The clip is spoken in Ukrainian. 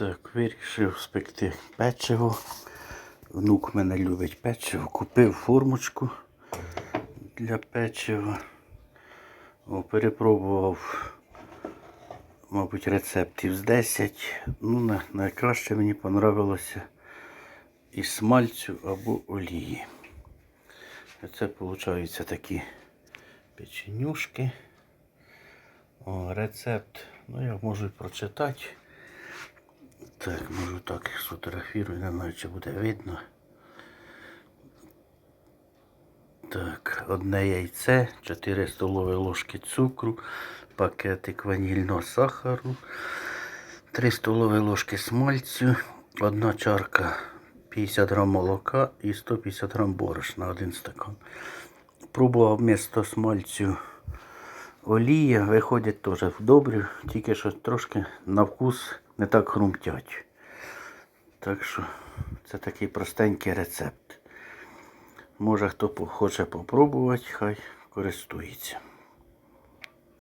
Так, вирішив спекти печиво. Внук мене любить печиво. Купив формочку для печива. О, перепробував, мабуть, рецептів з 10. Ну, найкраще мені понравилося із смальцю або олії. Це виходить такі печенюшки. О, рецепт. Ну, я можу і прочитати. Так, можу так сфотографірую, не знаю, чи буде видно. Так, одне яйце, 4 столові ложки цукру, пакетик ванільного сахару, 3 столові ложки смальцю, одна чарка 50 грам молока і 150 грам борошна, один стакан. Пробував вмісто смальцю олія, виходять теж добрі, тільки що трошки на вкус не так хрумтять. Так що це такий простенький рецепт. Може хто хоче попробувати, хай користується.